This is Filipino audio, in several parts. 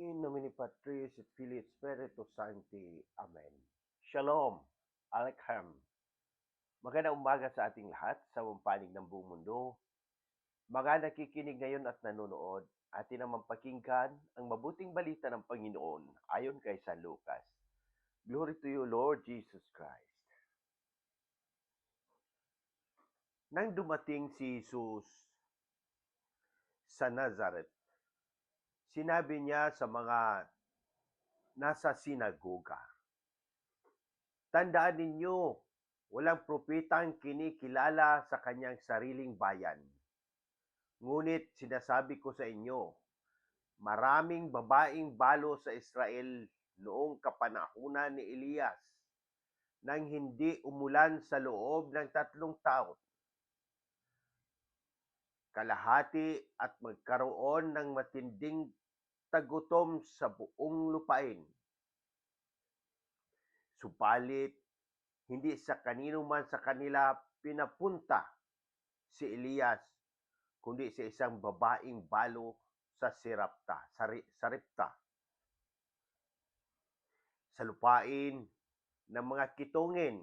In nomine Patris et Filii et Spiritus Sancti. Amen. Shalom. Aleichem. Magandang umaga sa ating lahat sa panig ng buong mundo. Mga nakikinig ngayon at nanonood, atin naman pakinggan ang mabuting balita ng Panginoon ayon kay San Lucas. Glory to you, Lord Jesus Christ. Nang dumating si Jesus sa Nazareth, sinabi niya sa mga nasa sinagoga, Tandaan ninyo, walang propetang kinikilala sa kanyang sariling bayan. Ngunit sinasabi ko sa inyo, maraming babaeng balo sa Israel noong kapanahunan ni Elias nang hindi umulan sa loob ng tatlong taon. Kalahati at magkaroon ng matinding tagutom sa buong lupain. Subalit, hindi sa kanino man sa kanila pinapunta si Elias, kundi sa isang babaeng balo sa Sirapta, Sari, Saripta. Sa lupain ng mga kitungin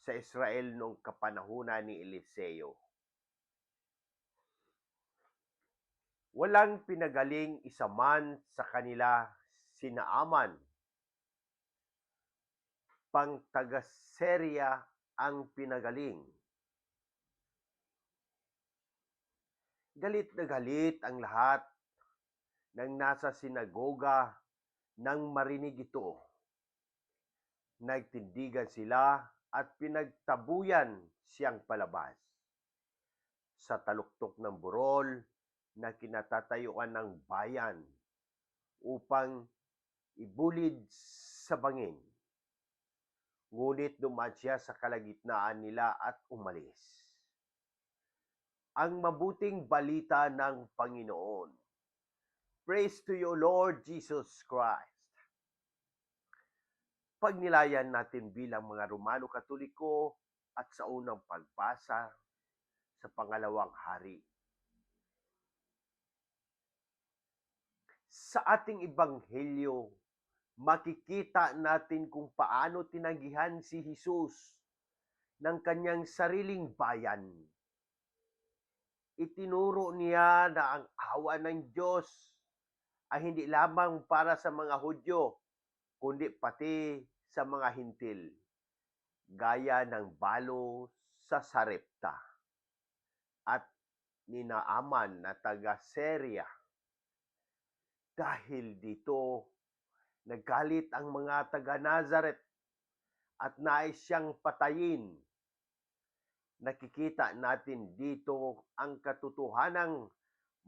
sa Israel noong kapanahunan ni Eliseo. Walang pinagaling isa man sa kanila sinaaman pang taga Syria ang pinagaling. Galit na galit ang lahat ng nasa sinagoga nang marinig ito. Nagtindigan sila at pinagtabuyan siyang palabas. Sa taluktok ng burol na kinatatayuan ng bayan upang ibulid sa bangin ngunit dumaan siya sa kalagitnaan nila at umalis. Ang mabuting balita ng Panginoon. Praise to you, Lord Jesus Christ. Pagnilayan natin bilang mga Romano Katoliko at sa unang pagbasa sa pangalawang hari. Sa ating ebanghelyo, makikita natin kung paano tinagihan si Jesus ng kanyang sariling bayan. Itinuro niya na ang awa ng Diyos ay hindi lamang para sa mga Hudyo, kundi pati sa mga hintil, gaya ng balo sa Sarepta at ninaaman na taga Syria. Dahil dito, Nagalit ang mga taga Nazareth at nais siyang patayin. Nakikita natin dito ang katotohanang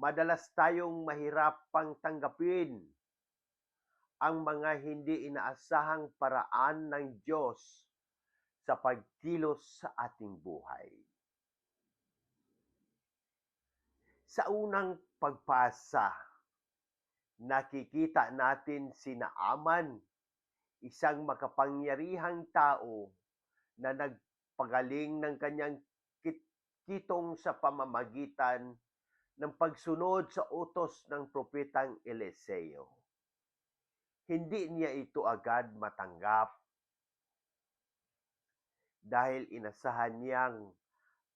madalas tayong mahirapang tanggapin ang mga hindi inaasahang paraan ng Diyos sa pagkilos sa ating buhay. Sa unang pagpasa, nakikita natin si Naaman, isang makapangyarihang tao na nagpagaling ng kanyang kitong sa pamamagitan ng pagsunod sa utos ng propetang Eliseo. Hindi niya ito agad matanggap dahil inasahan niyang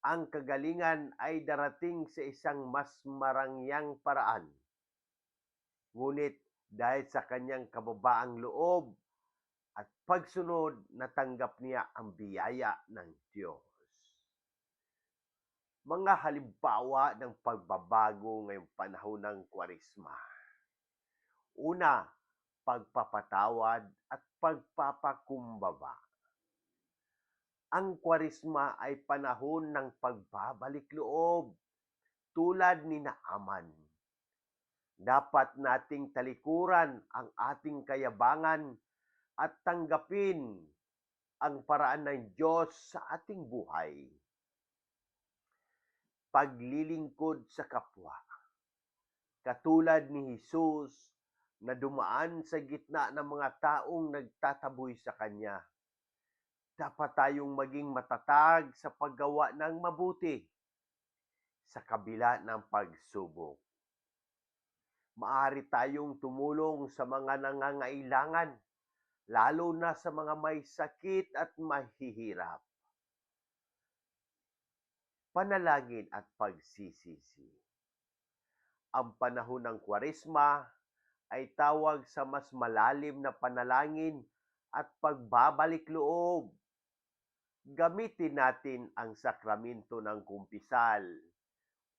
ang kagalingan ay darating sa isang mas marangyang paraan Ngunit dahil sa kanyang kababaang loob at pagsunod, natanggap niya ang biyaya ng Diyos. Mga halimbawa ng pagbabago ngayong panahon ng kwarisma. Una, pagpapatawad at pagpapakumbaba. Ang kwarisma ay panahon ng pagbabalik loob tulad ni Naaman dapat nating talikuran ang ating kayabangan at tanggapin ang paraan ng Diyos sa ating buhay. Paglilingkod sa kapwa. Katulad ni Jesus na dumaan sa gitna ng mga taong nagtataboy sa Kanya. Dapat tayong maging matatag sa paggawa ng mabuti sa kabila ng pagsubok Maaari tayong tumulong sa mga nangangailangan, lalo na sa mga may sakit at mahihirap. Panalangin at pagsisisi. Ang panahon ng Kwaresma ay tawag sa mas malalim na panalangin at pagbabalik loob. Gamitin natin ang sakramento ng kumpisal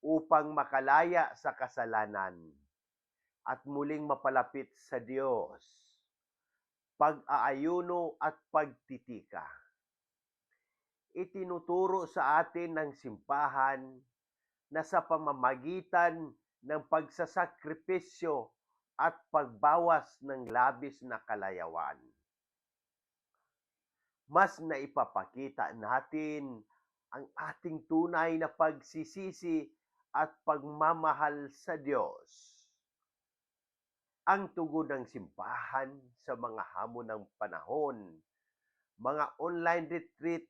upang makalaya sa kasalanan at muling mapalapit sa Diyos. Pag-aayuno at pagtitika. Itinuturo sa atin ng simbahan na sa pamamagitan ng pagsasakripisyo at pagbawas ng labis na kalayawan. Mas naipapakita natin ang ating tunay na pagsisisi at pagmamahal sa Diyos. Ang tugon ng simbahan sa mga hamon ng panahon, mga online retreat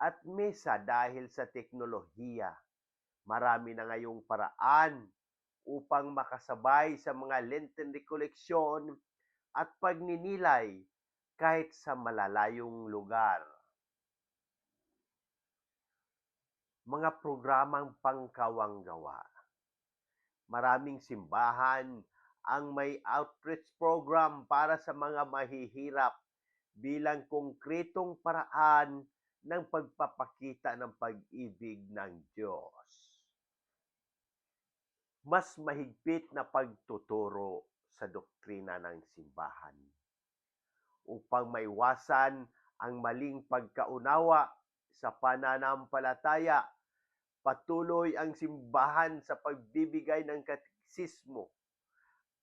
at mesa dahil sa teknolohiya. Marami na ngayong paraan upang makasabay sa mga Lenten recollection at pagninilay kahit sa malalayong lugar. Mga programang pangkawang gawa. Maraming simbahan ang may outreach program para sa mga mahihirap bilang konkretong paraan ng pagpapakita ng pag-ibig ng Diyos. Mas mahigpit na pagtuturo sa doktrina ng simbahan upang maiwasan ang maling pagkaunawa sa pananampalataya. Patuloy ang simbahan sa pagbibigay ng katekismo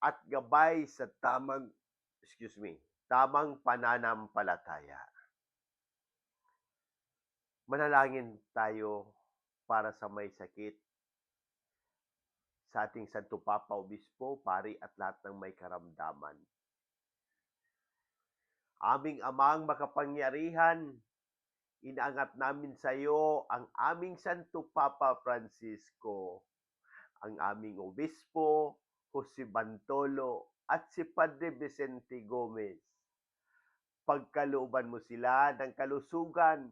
at gabay sa tamang excuse me, tamang pananampalataya. Manalangin tayo para sa may sakit sa ating Santo Papa Obispo, Pari at lahat ng may karamdaman. Aming amang makapangyarihan, inaangat namin sa iyo ang aming Santo Papa Francisco, ang aming Obispo, Jose Bantolo, at si Padre Vicente Gomez. Pagkalooban mo sila ng kalusugan,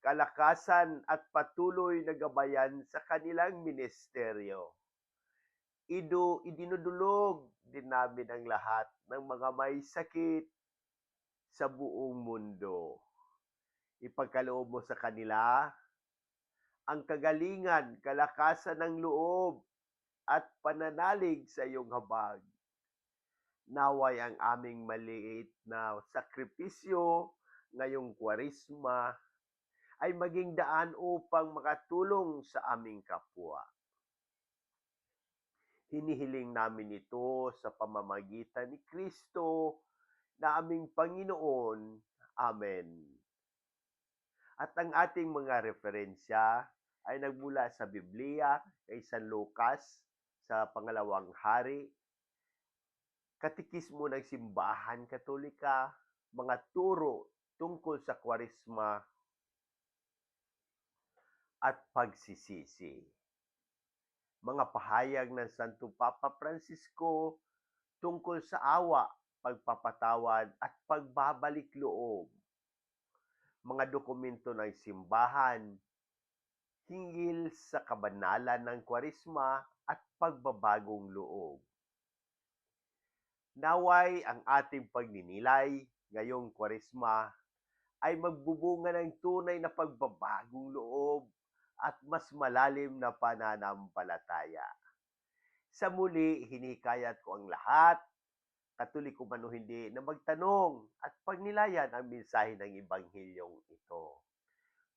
kalakasan at patuloy na gabayan sa kanilang ministeryo. Ido, idinudulog din namin ang lahat ng mga may sakit sa buong mundo. Ipagkaloob mo sa kanila ang kagalingan, kalakasan ng loob at pananalig sa iyong habag. Naway ang aming maliit na sakripisyo ngayong kwarisma ay maging daan upang makatulong sa aming kapwa. Hinihiling namin ito sa pamamagitan ni Kristo na aming Panginoon. Amen. At ang ating mga referensya ay nagmula sa Biblia kay San Lucas sa pangalawang hari, katikismo ng simbahan katolika, mga turo tungkol sa kwarisma at pagsisisi. Mga pahayag ng Santo Papa Francisco tungkol sa awa, pagpapatawad at pagbabalik loob. Mga dokumento ng simbahan hinggil sa kabanalan ng kwarisma at pagbabagong loob. Naway ang ating pagninilay ngayong kwarisma ay magbubunga ng tunay na pagbabagong loob at mas malalim na pananampalataya. Sa muli, hinikayat ko ang lahat, katoliko man o hindi, na magtanong at pagnilayan ang mensahe ng Ebanghilyong ito.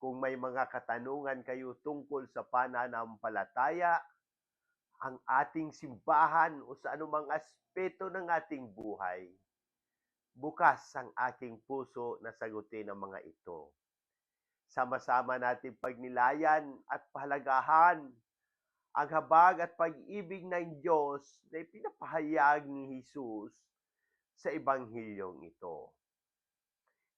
Kung may mga katanungan kayo tungkol sa pananampalataya, ang ating simbahan o sa anumang aspeto ng ating buhay, bukas ang aking puso na sagutin ang mga ito. Sama-sama natin pagnilayan at pahalagahan ang habag at pag-ibig ng Diyos na ipinapahayag ni Jesus sa Ebanghilyong ito.